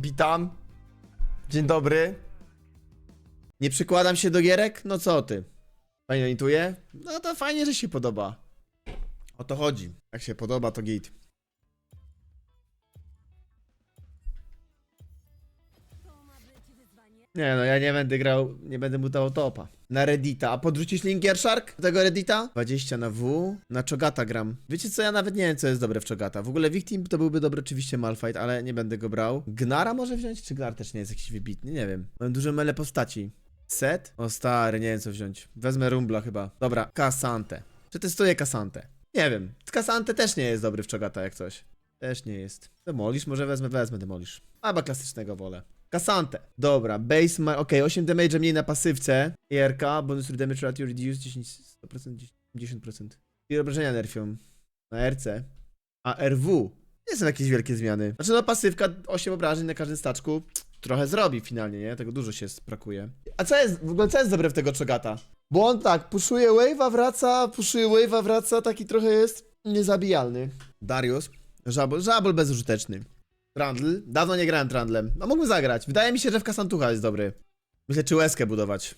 Witam. Dzień dobry. Nie przykładam się do gierek? No co ty? Fajnie intuje? No to fajnie, że się podoba. O to chodzi. Jak się podoba, to git. Nie no, ja nie będę grał, nie będę mutował topa. Na Reddita. A podrzucisz link Gearshark tego Reddita? 20 na W. Na Chogata gram. Wiecie co, ja nawet nie wiem co jest dobre w Chogata. W ogóle Victim to byłby dobry oczywiście Malfight, ale nie będę go brał. Gnara może wziąć? Czy Gnar też nie jest jakiś wybitny? Nie wiem. Mam dużo mele postaci. Set? O stary, nie wiem co wziąć. Wezmę Rumbla chyba. Dobra, Kasante. Przetestuję Kasante. Nie wiem. Kasante też nie jest dobry w Chogata jak coś. Też nie jest. Demolish może wezmę, wezmę Demolish. Albo klasycznego wolę. Kasante. Dobra, base ma... Okej, 8 damage mniej na pasywce. IRK, bonus damage ratio reduce 10, 100%, 10%. I obrażenia nerfią. Na RC. A RW? Nie są jakieś wielkie zmiany. Znaczy no pasywka, 8 obrażeń na każdym staczku. Trochę zrobi finalnie, nie? Tego dużo się brakuje. A co jest, w ogóle co jest dobre w tego Chogata? Bo on tak, puszuje wave'a, wraca, puszuje wave'a, wraca, taki trochę jest niezabijalny. Darius. Żabol, żabol bezużyteczny. Trundle? Dawno nie grałem Trundlem. No mógłbym zagrać. Wydaje mi się, że w Kasantucha jest dobry. Myślę, czy łezkę budować.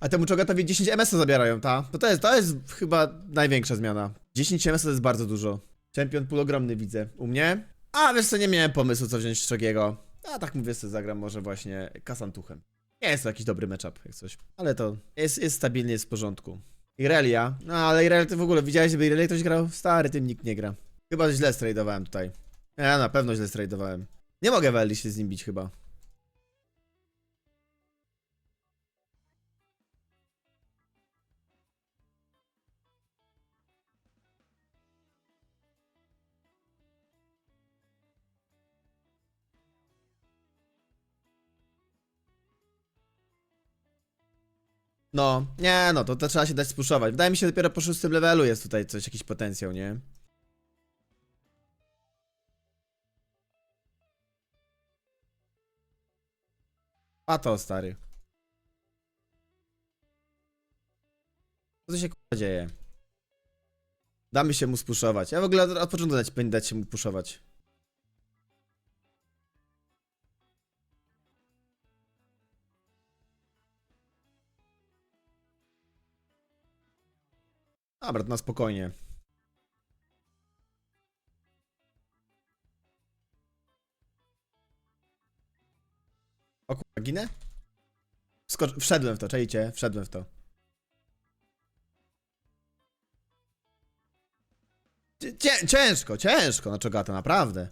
A temu Chogatowi 10 MS zabierają, ta? To, to, jest, to jest chyba największa zmiana. 10 MS to jest bardzo dużo. Champion pool ogromny widzę. U mnie? A wiesz co, nie miałem pomysłu co wziąć z Chogiego. A tak mówię sobie zagram może właśnie Kasantuchem. Nie jest to jakiś dobry matchup, jak coś. Ale to jest, jest stabilnie, jest w porządku. Irelia? No ale Irelia ty w ogóle widziałeś, żeby Irelia ktoś grał? Stary, tym nikt nie gra. Chyba źle stradowałem tutaj. Ja na pewno źle stradowałem. Nie mogę Welli się z nim bić chyba. No, nie no, to, to trzeba się dać spuszować. Wydaje mi się, dopiero po szóstym levelu jest tutaj coś, jakiś potencjał, nie? A to, stary. Co się k***a dzieje? Damy się mu spuszować. Ja w ogóle od, początku dać, powinien dać się mu puszować. Dobra, to na spokojnie. O kurwa, ginę? Skocz... Wszedłem w to, czajcie, wszedłem w to. Cię- Cię, ciężko, ciężko na czogata, naprawdę.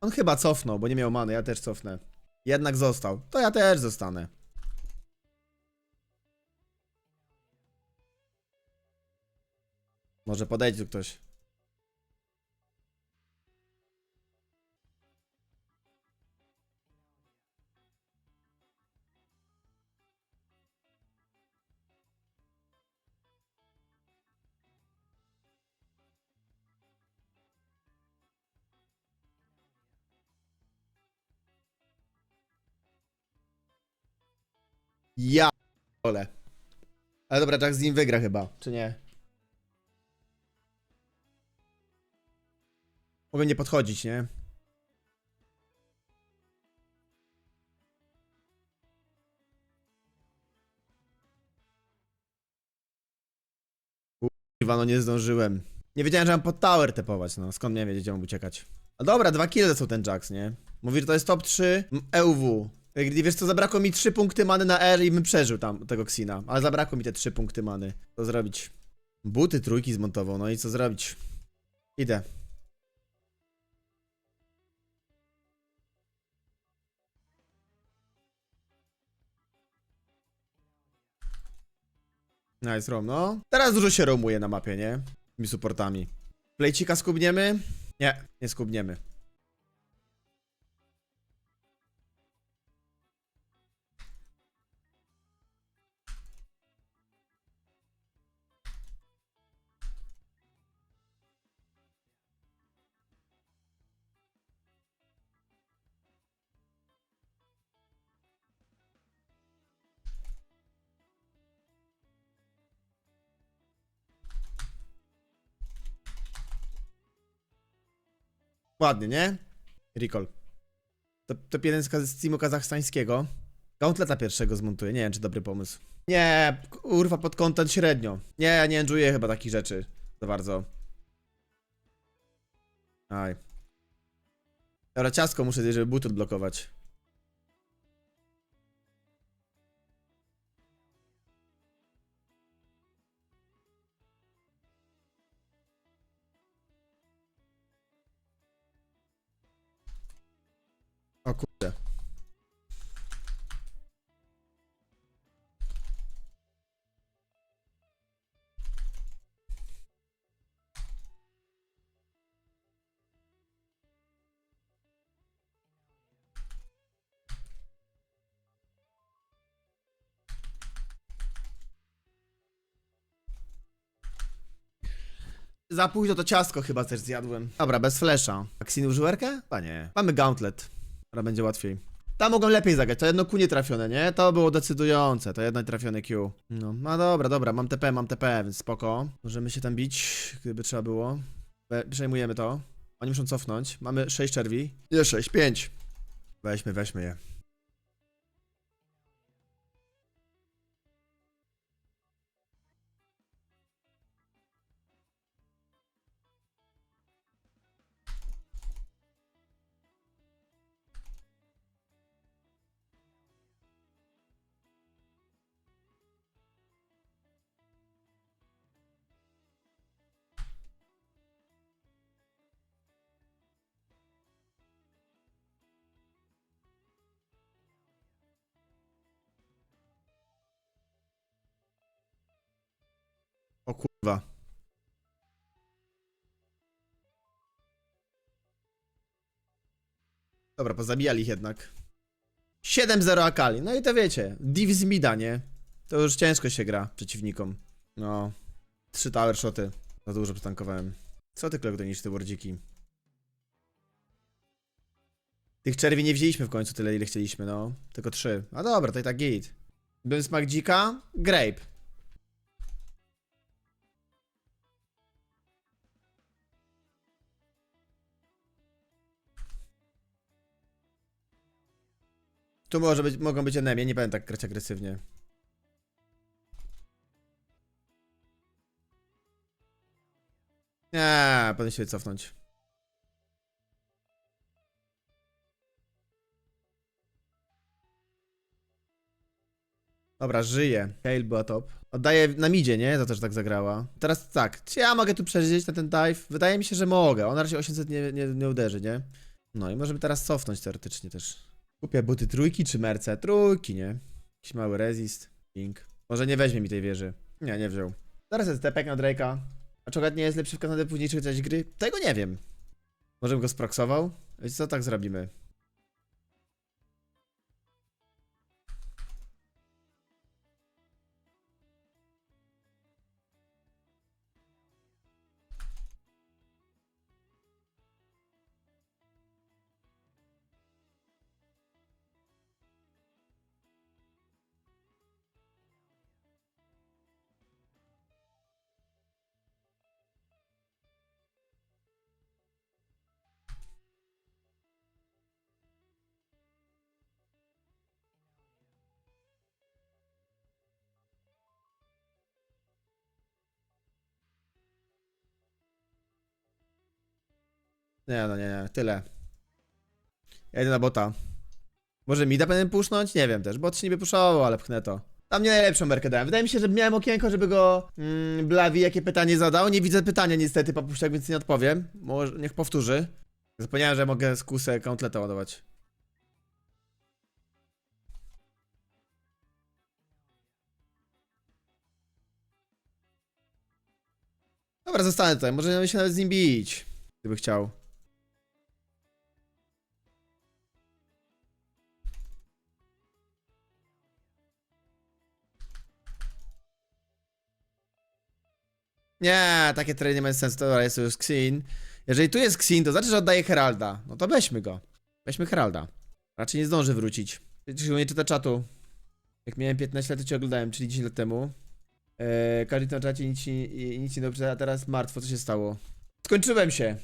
On chyba cofnął, bo nie miał many, ja też cofnę. Jednak został. To ja też zostanę. Może podejdzie tu ktoś. Ja ole. Ale dobra, Jack z nim wygra chyba, czy nie? Mogę nie podchodzić, nie? Kurwa, no nie zdążyłem. Nie wiedziałem, że mam pod tower tepować, no. Skąd miałem wiedzieć, gdzie mam uciekać? No dobra, dwa kille są ten Jax, nie? Mówi, że to jest top 3 m- EUW. Jak wiesz co, zabrakło mi 3 punkty many na R i bym przeżył tam tego Xina. Ale zabrakło mi te 3 punkty many. Co zrobić? Buty trójki zmontował, no i co zrobić? Idę. Nice rom, no. Teraz dużo się romuje na mapie, nie? Mi supportami. Plejcika skubniemy? Nie, nie skubniemy. Ładnie, nie? Recall. To, to jeden z, kaz- z teamu kazachstańskiego. Gauntleta pierwszego zmontuję. Nie wiem, czy dobry pomysł. Nie, kurwa, pod content średnio. Nie, ja nie enjoyuję chyba takich rzeczy. Za bardzo. Aj. Dobra, ciasko muszę zjeść, żeby but odblokować. Za późno to ciastko chyba też zjadłem. Dobra, bez flesza. Aksin użył erkę? Panie. Mamy gauntlet. Teraz będzie łatwiej. Tam mogą lepiej zagrać, to jedno Q nie trafione, nie? To było decydujące, to jedno trafione Q. No, no dobra, dobra, mam TP, mam TP, więc spoko. Możemy się tam bić, gdyby trzeba było. Przejmujemy to. Oni muszą cofnąć. Mamy 6 czerwi. Nie 6, 5. Weźmy, weźmy je. Kurwa. Dobra, pozabijali ich jednak. 7-0 Akali. No i to wiecie, div z mida, nie? To już ciężko się gra przeciwnikom. No. Trzy tower shoty. Za dużo przetankowałem. Co ty klek niż te wardziki? Tych czerwi nie wzięliśmy w końcu tyle, ile chcieliśmy, no. Tylko trzy. A dobra, to i tak git. Bym smak dzika? Grape. Tu może być, mogą być enemie, nie będę tak grać agresywnie. Nie, powinien się cofnąć. Dobra, żyje. Kale była top. Oddaję na midzie, nie? Za to, że tak zagrała. Teraz tak, czy ja mogę tu przeżyć na ten dive? Wydaje mi się, że mogę. On raczej 800 nie, nie, nie uderzy, nie? No i możemy teraz cofnąć teoretycznie też. Kupię buty trójki czy merce? Trójki, nie? Jakiś mały resist. Pink. Może nie weźmie mi tej wieży. Nie, nie wziął. Teraz jest tepek na Drake'a. A czogat nie jest lepszy w Kanadzie późniejszych część gry? Tego nie wiem. Może bym go sproksował? Wiecie co, tak zrobimy. Nie, no nie, nie, tyle. Ja idę na bota. Może mida będę pusznąć? Nie wiem też. Bot się niby puszował, ale pchnę to. Tam nie najlepszą merkę dałem. Wydaje mi się, że miałem okienko, żeby go mm, Blawi jakie pytanie zadał. Nie widzę pytania niestety, papuściak, więc nie odpowiem. Może niech powtórzy. Zapomniałem, że mogę z kusę ładować. Dobra, zostanę tutaj. Może się nawet z nim bić. Gdyby chciał. Nie, takie trade nie mają sensu. Dobra, jest już Xin. Jeżeli tu jest Xin, to znaczy, że oddaje Heralda. No to weźmy go. Weźmy Heralda. Raczej nie zdąży wrócić. Czy nie czyta czatu? Jak miałem 15 lat, to cię oglądałem, czyli 10 lat temu. Eee, każdy na czacie nic, nic nie dobrze, a teraz martwo, co się stało? Skończyłem się.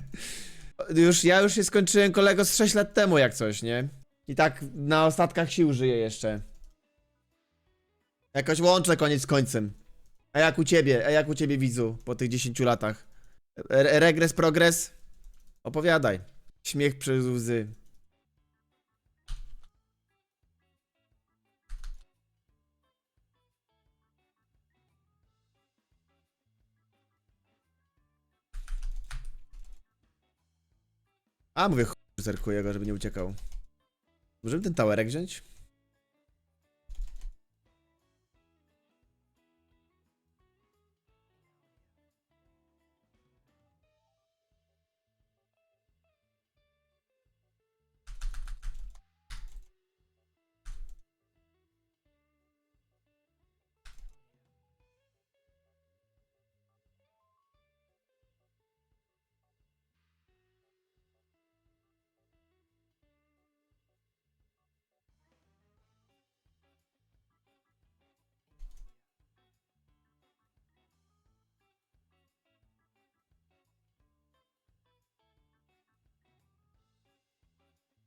Już, ja już się skończyłem kolego z 6 lat temu jak coś, nie? I tak na ostatkach sił żyję jeszcze. Jakoś łączę koniec z końcem. A jak u ciebie, a jak u ciebie widzu po tych 10 latach? Re regres, progres? Opowiadaj. Śmiech przez łzy. A, mówię, zerkuję go, żeby nie uciekał. Możemy ten towerek wziąć?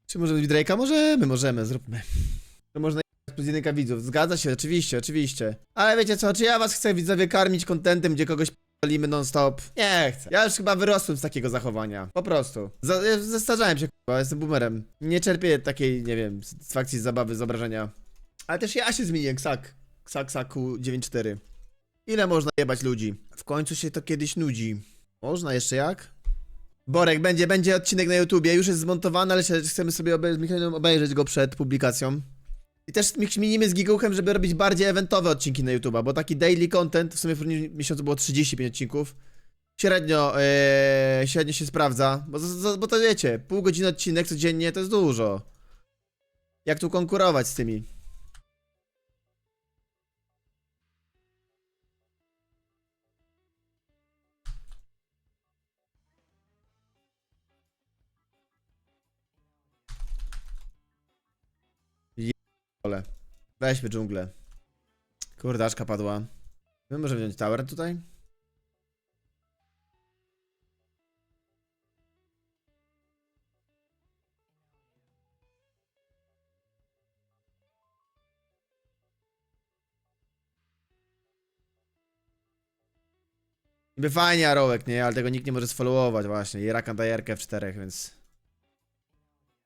Czy możemy Drake'a? Możemy, możemy, zróbmy. To można z jedynka widzów. Zgadza się, oczywiście, oczywiście. Ale wiecie co, czy ja was chcę widzowie karmić kontentem, gdzie kogoś palimy non-stop? Nie chcę. Ja już chyba wyrosłem z takiego zachowania. Po prostu. Za, ja zestarzałem się, k***a, jestem boomerem. Nie czerpię takiej, nie wiem, satysfakcji z zabawy, z obrażenia. Ale też ja się zmieniłem, ksak. Ksak, ksaku 9.4. Ile można jebać ludzi? W końcu się to kiedyś nudzi. Można jeszcze jak? Borek, będzie, będzie odcinek na YouTubie, już jest zmontowany, ale chcemy sobie obej- z Michałem obejrzeć go przed publikacją. I też śminimy z Gigułkiem, żeby robić bardziej eventowe odcinki na YouTube'a, bo taki daily content, w sumie w miesiącu było 35 odcinków, średnio, ee, średnio się sprawdza, bo, bo to wiecie, pół godziny odcinek codziennie to jest dużo. Jak tu konkurować z tymi? Ole. Weźmy dżunglę. Kurdaszka padła. My możemy wziąć tower tutaj? Niby fajnie Arołek, nie? Ale tego nikt nie może sfollowować właśnie. I Rakan daje w czterech, więc...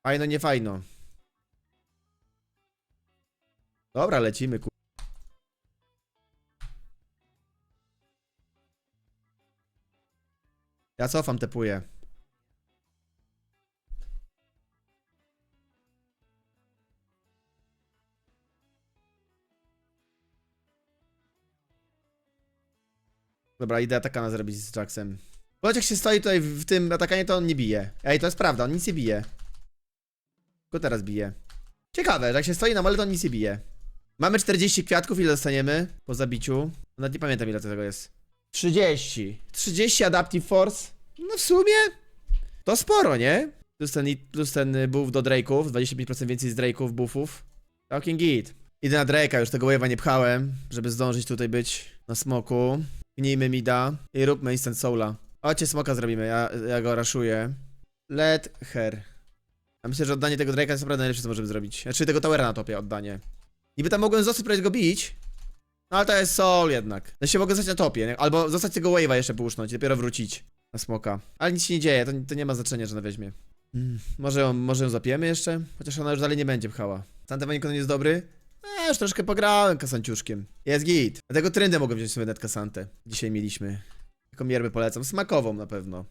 Fajno, nie fajno. Dobra, lecimy, ku... Ja cofam, tepuję. Dobra, idę atakana zrobić z Jacksem. Bo jak się stoi tutaj w tym atakanie, to on nie bije. Ej, to jest prawda, on nic nie bije. Tylko teraz bije. Ciekawe, że jak się stoi na mole, to on nic nie bije. Mamy 40 kwiatków, ile dostaniemy po zabiciu? Nawet nie pamiętam ile to tego jest. 30. 30 Adaptive Force. No w sumie to sporo, nie? Plus ten, plus ten buff do Drake'ów, 25% więcej z Drake'ów, buffów. Talking git. Idę na Drake'a, już tego wave'a nie pchałem, żeby zdążyć tutaj być na smoku. Gnijmy mida i róbmy instant soula. Chodźcie smoka zrobimy, ja, ja go raszuję. Let her. A myślę, że oddanie tego Drake'a jest naprawdę najlepsze, co możemy zrobić. Znaczy tego towera na topie oddanie. Niby tam mogłem zostać, próbować go bić. No ale to jest soul jednak. No się mogę zostać na topie, nie? albo zostać tego wave'a jeszcze puszcząć i dopiero wrócić na smoka. Ale nic się nie dzieje, to, to nie ma znaczenia, że ona weźmie. Mm, może, ją, może ją zapiemy jeszcze? Chociaż ona już dalej nie będzie pchała. Santewanikon jest dobry? Eee, już troszkę pograłem kasanciuszkiem. Jest git. Dlatego trendę mogę wziąć sobie net kasantę. Dzisiaj mieliśmy. Taką mierby polecam. Smakową na pewno.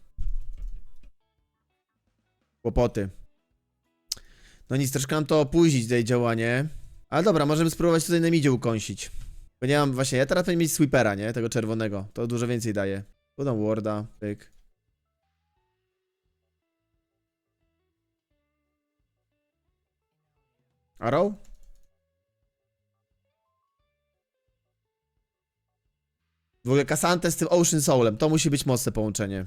Kłopoty. No nic, troszkę nam to opóźnić tutaj działanie. Ale dobra, możemy spróbować tutaj na midzie ukąsić. Bo nie mam właśnie, ja teraz powinien mieć sweepera, nie? Tego czerwonego. To dużo więcej daje. Podam warda, pyk. Arrow? W ogóle Kasantę z tym Ocean Soulem, to musi być mocne połączenie.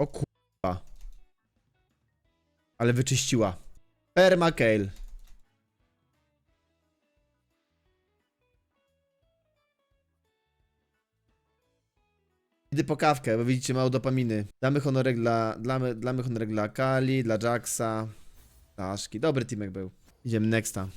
O kurwa. Ale wyczyściła. Permacale. Idę po kawkę, bo widzicie mało dopaminy. Damy honorek dla, damy, damy honorek dla Kali, dla Jacksa, dla Aszki. Dobry teamek był. Idziemy nexta.